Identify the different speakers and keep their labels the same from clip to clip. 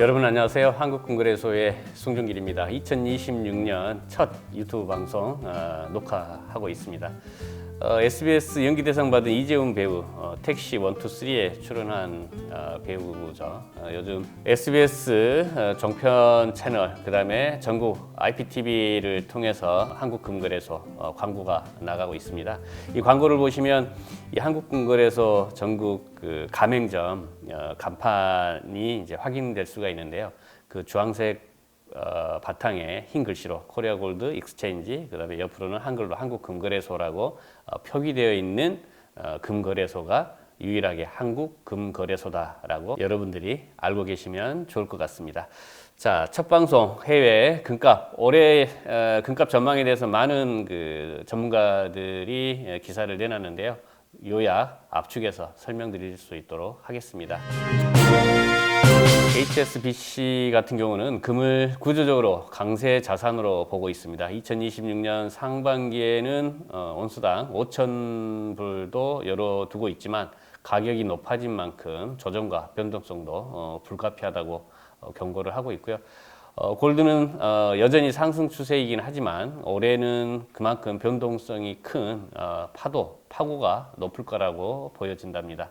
Speaker 1: 여러분 안녕하세요. 한국금거래소의 송중길입니다. 2026년 첫 유튜브 방송 어, 녹화하고 있습니다. 어, SBS 연기 대상 받은 이재훈 배우 어, 택시 1, 2, 3에 출연한 어, 배우죠. 어, 요즘 SBS 어, 종편 채널 그다음에 전국 IPTV를 통해서 한국금거래소 어, 광고가 나가고 있습니다. 이 광고를 보시면 이 한국금거래소 전국 그 가맹점 어, 간판이 이제 확인될 수가 있는데요. 그 주황색 어, 바탕에 흰 글씨로 코리아 골드 익스체인지 그다음에 옆으로는 한글로 한국 금거래소라고 어, 표기되어 있는 어, 금거래소가 유일하게 한국 금거래소다라고 여러분들이 알고 계시면 좋을 것 같습니다. 자, 첫 방송 해외 금값 올해 어, 금값 전망에 대해서 많은 그 전문가들이 어, 기사를 내놨는데요. 요약 압축해서 설명드릴 수 있도록 하겠습니다. HSBC 같은 경우는 금을 구조적으로 강세 자산으로 보고 있습니다. 2026년 상반기에는 어, 온수당 5천 불도 열어두고 있지만 가격이 높아진 만큼 조정과 변동성도 어, 불가피하다고 어, 경고를 하고 있고요. 어, 골드는 어, 여전히 상승 추세이긴 하지만 올해는 그만큼 변동성이 큰 어, 파도, 파고가 높을 거라고 보여진답니다.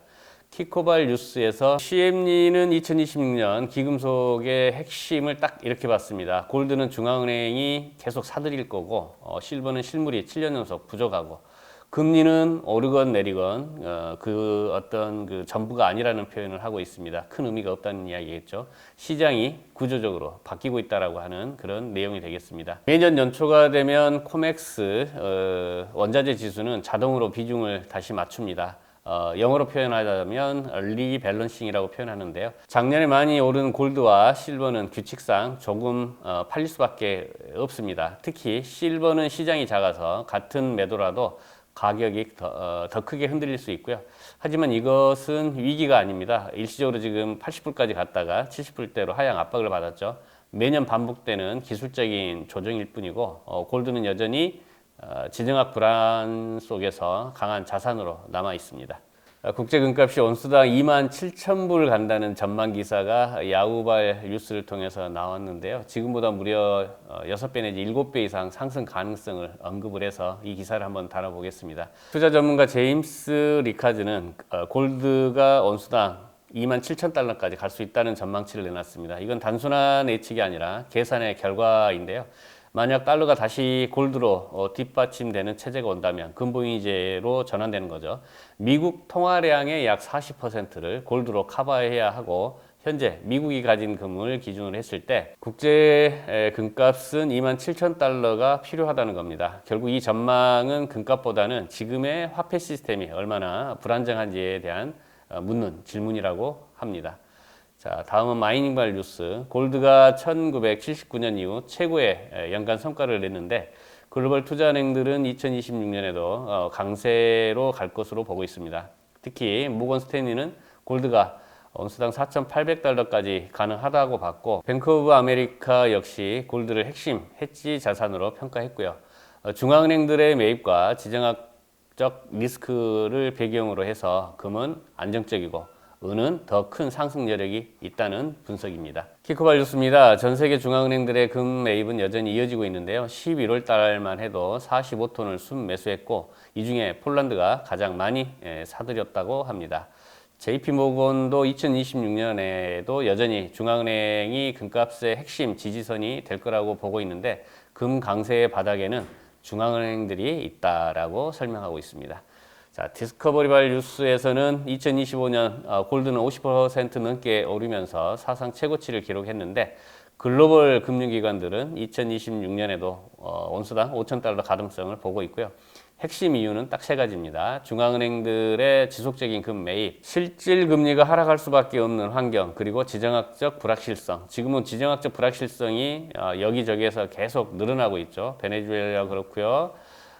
Speaker 1: 키코발 뉴스에서 CM리는 2026년 기금속의 핵심을 딱 이렇게 봤습니다. 골드는 중앙은행이 계속 사들일 거고 어, 실버는 실물이 7년 연속 부족하고 금리는 오르건 내리건 어, 그 어떤 그 전부가 아니라는 표현을 하고 있습니다. 큰 의미가 없다는 이야기겠죠. 시장이 구조적으로 바뀌고 있다라고 하는 그런 내용이 되겠습니다. 매년 연초가 되면 코맥스 어, 원자재 지수는 자동으로 비중을 다시 맞춥니다. 어, 영어로 표현하자면 리밸런싱이라고 표현하는데요. 작년에 많이 오른 골드와 실버는 규칙상 조금 어, 팔릴 수밖에 없습니다. 특히 실버는 시장이 작아서 같은 매도라도 가격이 더, 어, 더 크게 흔들릴 수 있고요. 하지만 이것은 위기가 아닙니다. 일시적으로 지금 80불까지 갔다가 70불대로 하향 압박을 받았죠. 매년 반복되는 기술적인 조정일 뿐이고 어, 골드는 여전히 어, 지정학 불안 속에서 강한 자산으로 남아 있습니다. 어, 국제 금값이 온수당 2만 7천 불 간다는 전망 기사가 야후발 뉴스를 통해서 나왔는데요. 지금보다 무려 6배 내지 7배 이상 상승 가능성을 언급을 해서 이 기사를 한번 다뤄보겠습니다. 투자 전문가 제임스 리카즈는 어, 골드가 온수당 2만 7천 달러까지 갈 수 있다는 전망치를 내놨습니다. 이건 단순한 예측이 아니라 계산의 결과인데요. 만약 달러가 다시 골드로 어, 뒷받침되는 체제가 온다면 근본위제로 전환되는 거죠. 미국 통화량의 약 40%를 골드로 커버해야 하고 현재 미국이 가진 금을 기준으로 했을 때 국제 에, 금값은 2만 7천 달러가 필요하다는 겁니다. 결국 이 전망은 금값보다는 지금의 화폐 시스템이 얼마나 불안정한지에 대한 어, 묻는 질문이라고 합니다. 자, 다음은 마이닝 발 뉴스. 골드가 1979년 이후 최고의 에, 연간 성과를 냈는데 글로벌 투자은행들은 2026년에도 어, 강세로 갈 것으로 보고 있습니다. 특히 모건 스탠리는 골드가 온수당 4,800달러까지 가능하다고 봤고 뱅크 오브 아메리카 역시 골드를 핵심 해지 자산으로 평가했고요. 어, 중앙은행들의 매입과 지정학적 리스크를 배경으로 해서 금은 안정적이고 은은 더 큰 상승 여력이 있다는 분석입니다. 키코발 뉴스입니다. 전 세계 중앙은행들의 금 매입은 여전히 이어지고 있는데요. 11월 달만 해도 45톤을 순 매수했고 이 중에 폴란드가 가장 많이 예, 사들였다고 합니다. JP 모건도 2026년에도 여전히 중앙은행이 금값의 핵심 지지선이 될 거라고 보고 있는데 금 강세의 바닥에는 중앙은행들이 있다라고 설명하고 있습니다. 자, 디스커버리발 뉴스에서는 2025년 어, 골드는 50% 넘게 오르면서 사상 최고치를 기록했는데 글로벌 금융기관들은 2026년에도 어, 온수당 5천 달러 가능성을 보고 있고요. 핵심 이유는 딱 세 가지입니다. 중앙은행들의 지속적인 금 매입, 실질 금리가 하락할 수밖에 없는 환경, 그리고 지정학적 불확실성. 지금은 지정학적 불확실성이 어, 여기저기에서 계속 늘어나고 있죠. 베네수엘라 그렇고요.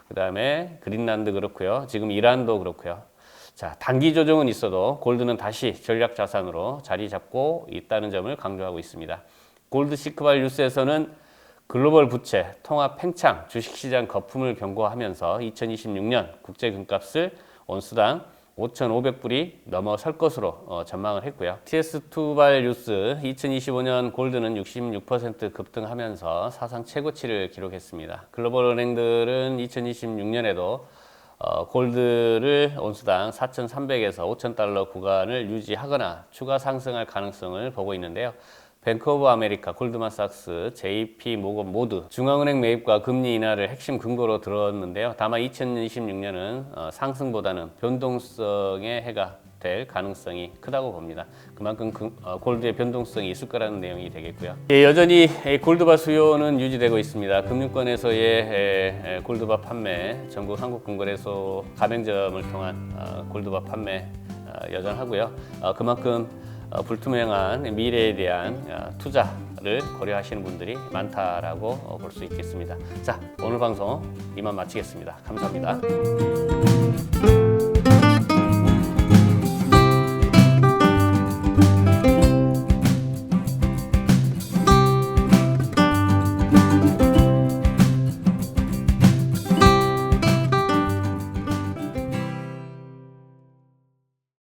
Speaker 1: 그 다음에 그린란드 그렇고요. 지금 이란도 그렇고요. 자, 단기 조정은 있어도 골드는 다시 전략 자산으로 자리 잡고 있다는 점을 강조하고 있습니다. 골드 시크발 뉴스에서는 글로벌 부채, 통화 팽창, 주식시장 거품을 경고하면서 2026년 국제 금값을 온수당 5,500불이 넘어설 것으로 어, 전망을 했고요. TS2 발 뉴스 2025년 골드는 66% 급등하면서 사상 최고치를 기록했습니다. 글로벌 은행들은 2026년에도 어, 골드를 온수당 4,300에서 5,000달러 구간을 유지하거나 추가 상승할 가능성을 보고 있는데요. 뱅크 오브 아메리카, 골드만삭스, JP 모건 모두 중앙은행 매입과 금리 인하를 핵심 근거로 들었는데요. 다만 2026년은 어, 상승보다는 변동성의 해가 될 가능성이 크다고 봅니다. 그만큼 그, 어, 골드의 변동성이 있을 거라는 내용이 되겠고요. 예, 여전히 이 골드바 수요는 유지되고 있습니다. 금융권에서의 골드바 판매, 전국 한국금거래소 가맹점을 통한 어, 골드바 판매 어, 여전하고요. 어, 그만큼 어, 불투명한 미래에 대한 어, 투자를 고려하시는 분들이 많다라고 어, 볼수 있겠습니다. 자, 오늘 방송 이만 마치겠습니다. 감사합니다.